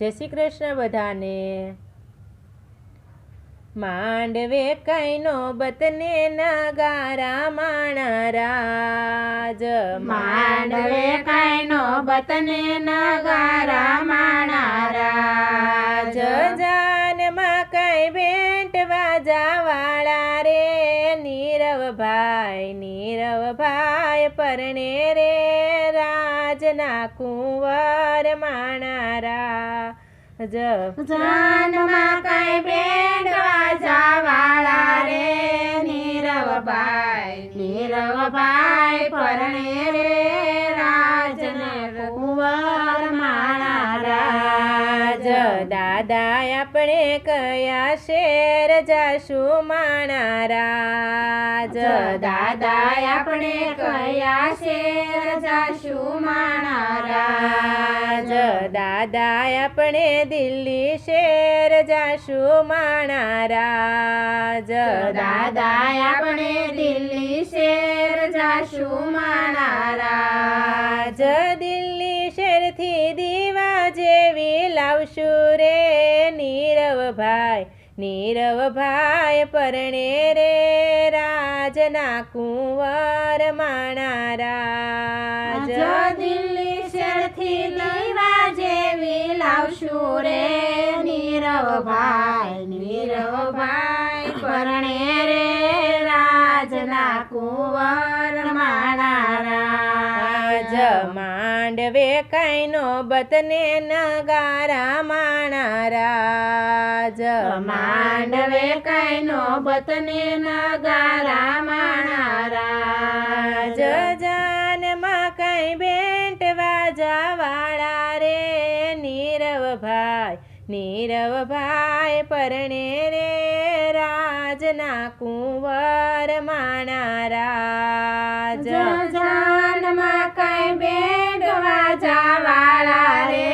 જય શ્રી કૃષ્ણ બધાને. માંડવે કઈનો બતને નગારા માણા રાજ માંડવે કાયનો બતને નગારા માણારા જ જાનમાં કઈ ભેટ વાજા વાળા રે. નીરવ ભાઈ નીરવ ભાઈ પરણે રે. રાજના કુંવર માણારા જાનમાં કઈ બેડવા જાવાળા રે નીરવભાઈ નીરવભાઈ પરણે રે રાજને કુંવર માણારા રાજ દાદા આપણે કયા શેર જાશું માણારાજ દાદા આપણે કયા શેર જાશું માણારા રાજ દાદા આપણે દિલ્હી શેર જાશું માણા રાજ દાદા આપણે દિલ્હી શેર જાશું માણારા રાજ દિલ્હી શેરથી દીવા જેવી લાવશું રે નીરવ ભાઈ નીરવ ભાઈ પરણે રે રાજના કુંવર માણા રે નીરવભાઈ નીરવભાઈ પરણે રે રાજના કુંવર માણારા માંડવે કઈનો બતને નગારા માણારા માંડવે કઈનો બતને નગારા માણારા ભાઈ નીરવ ભાઈ પરણે રે રાજના કુંવર માણા રાજ. જાનમાં કઈ બેડવા જાવાળા રે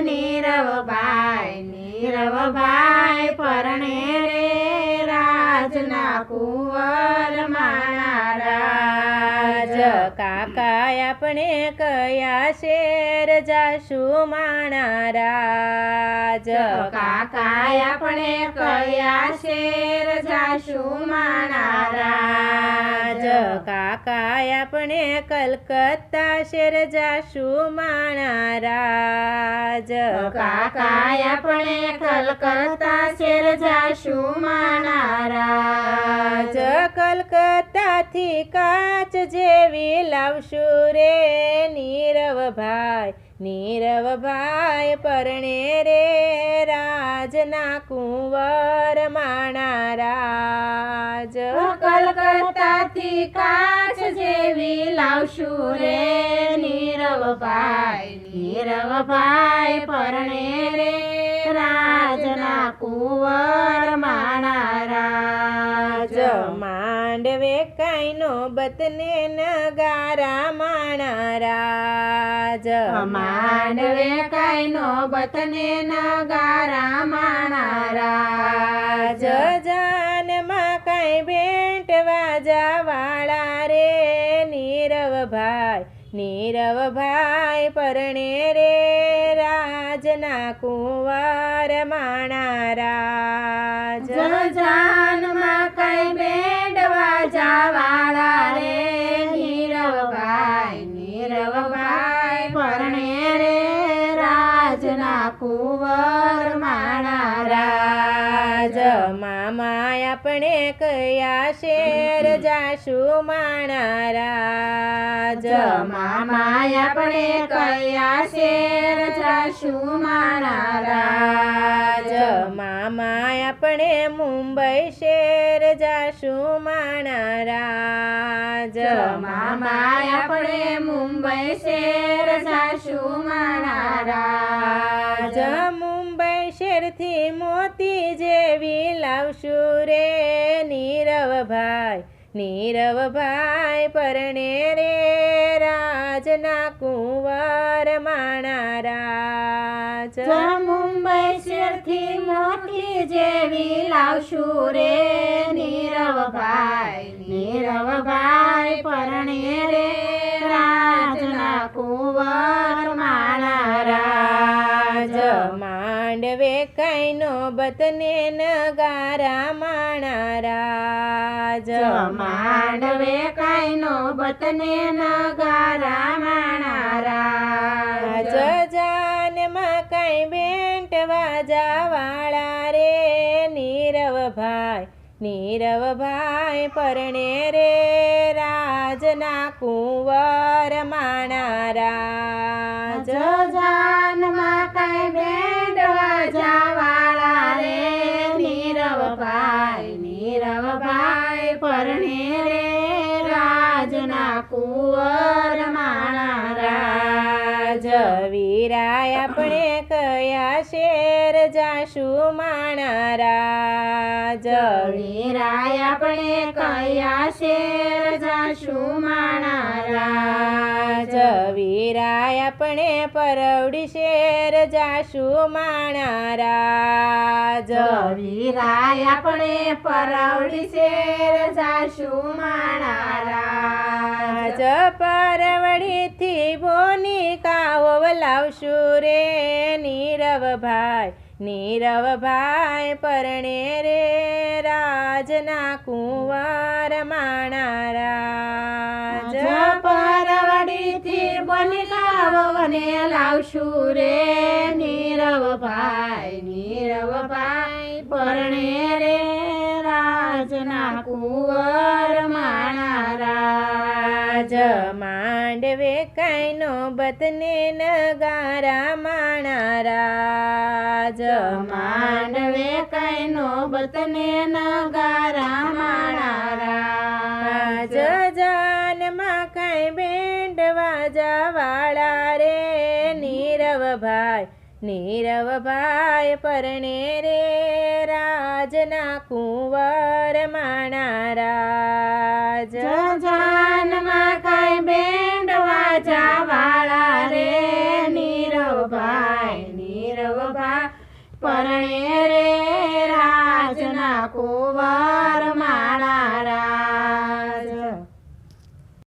નીરવભાઈ નીરવભાઈ પરણે રે રાજના કુંવર માણા રાજ. કાકા આપણે કયા શેર જાશું માણા રાજ કાકા આપણે કયા શેર જાશું માણારા જ કાકા આપણે કલકત્તા શેર જાશું માણા રાજ કાકા આપણે કલકત્તા શેર જાશું માણારા જ કલકત્તાથી કાચ જેવી લાવશું રે નીરવ ભાઈ નીરવ ભાઈ પરણે રે રાજના કુંવર માણા રાજ. કલકત્તાથી કાચ જેવી લાવશું રે નીરવભાઈ નીરવભાઈ પરણે રે રાજના કુંવર માણારા જ માંડવે કાઈનો બતને નગારા માણારાજ. માંડવે કાઈનો બતને નગારા માણારાજ. જાનમાં કાંઈ ભેટ વાજા વાળા રે નીરવ ભાઈ નીરવ ભાઈ પરણે રે રાજના કુંવર માણા રાજ જાનમાં કઈ બેડવા જાવાળા રે નીરવભાઈ નીરવભાઈ પરણે રે રાજના કુંવર માણા રાજ મામા આપણે કયા શેર જાશું માણા રાજ મામા આપણે કયા શેર જાશું માણારા જ મામા આપણે મુંબઈ શેર જાશું માણા રાજ મામા આપણે મુંબઈ શેર જાશું માણારા જ મુંબઈ શેરથી મોતી જેવી લાવશું રે નીરવ ભાઈ નીરવ ભાઈ પરણે રે રાજના કુંવર માણા રાજ મુંબઈ મોટી જેવી લાવશું રે નીરવભાઈ. નીરવભાઈ પરણે રે રાજના કુંવર માણા રાજ રાજ નોબતને નગારા માણા રાજ માંડવે કાંઈ નો બતને નગારા માણારા જજાનમાં કઈ બેન્ટ વાજા વાળા રે, નીરવ ભાઈ નીરવ ભાઈ પરણે રે, રાજના કુંવર માણા રાજ. જાનમાં કઈ બેન્ડ વાજાવાળા જાશું માણા રાજ વીરાય આપણે કયા શેર જાશું માણા રાજ રાજ વીરાય આપણે પરવડી શેર જાશું માણા રાજ વીરાય આપણે પરાવડી શેર જાશું માણા રાજ રાજ પરવડીથી બોની કાવો લાવશું રે નીરવ ભાઈ નીરવ ભાઈ પરણે રે રાજના કુંવર માણા રાજ પરવડીથી બની લાવને લાવશું રે નીરવ ભાઈ નીરવ ભાઈ પરણે રે રાજના કુંવર માણા રાજ રાજ માંડવે કાયનો બતને નગારા માણા રાજ માંડવે કાયનો બતને નગારા માણા રાજ રાજ જાનમાં કાંઈ બેન્ડ જવાળા વાળા રે. નીરવ ભાઈ નીરવ ભાઈ પરણે રે. રાજના કુંવર માણા રાજ